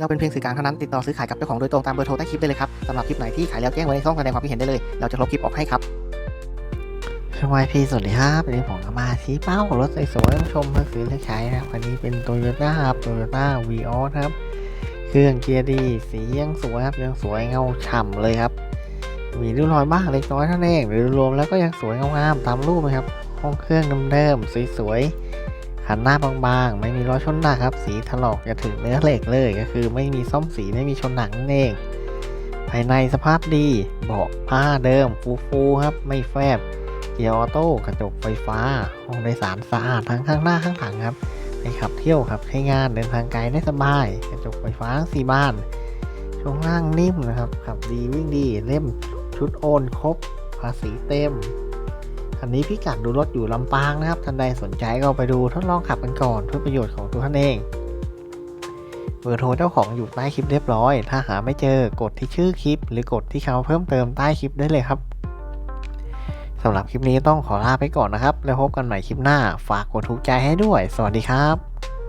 เราเป็นเพียงสื่อกลางเท่านั้นติดต่อซื้อขายกับเจ้าของโดยตรงตามเบอร์โทรใต้คลิปได้เลยครับสำหรับคลิปไหนที่ขายแล้วแจ้งไว้ในช่องแสดงความคิดเห็นได้เลย เราจะลบคลิปออกให้ครับสวัสดีสวัสดีครับวันนี้ผมก็มาชี้เป้ารถสวยๆชมเพื่อซื้อเลือใช้นะครับวันนี้เป็นโตโยต้าครับโตโยต้าวีออสครับ เครื่องเกียร์ดีสียังสวยครับยังสวยเงาฉ่ำเลยครับ มีริ้วรอยบ้างเล็กน้อยเท่านั้นเองหรือรวมแล้วก็ยังสวยงามๆตามรูปนะครับห้องเครื่องเดิมๆสวยๆ ขันหน้าบางๆ ไม่มีรอยชนหนักครับ สีถลอกจะถึงเนื้อเหล็กเลยก็คือไม่มีซ่อมสีไม่มีชนหนักนั่นเอง ภายในสภาพดีเบาะผ้าเดิมฟูๆครับ ไม่แฟบเกียร์ออโต้กระจกไฟฟ้าห้องโดยสารสะอาดทั้งข้างหน้าข้างหลังครับไปขับเที่ยวครับใช้งานเดินทางไกลได้สบาย กระจกไฟฟ้าทั้งสี่บานช่วงล่างนิ่มนะครับขับดีวิ่งดีเล่มชุดโอนครบภาษีเต็ม คันนี้พี่กัดดูรถอยู่ลำปางนะครับท่านใดสนใจก็ไปดูทดลองขับกันก่อนเพื่อประโยชน์ของตัวท่านเองเบอร์โทรเจ้าของอยู่ใต้คลิปเรียบร้อย ถ้าหาไม่เจอกดที่ชื่อคลิป หรือกดที่คำว่าเพิ่มเติมใต้คลิปได้เลยครับสำหรับคลิปนี้ต้องขอลาไปก่อนนะครับ แล้วพบกันใหม่คลิปหน้า ฝากกดถูกใจให้ด้วย สวัสดีครับ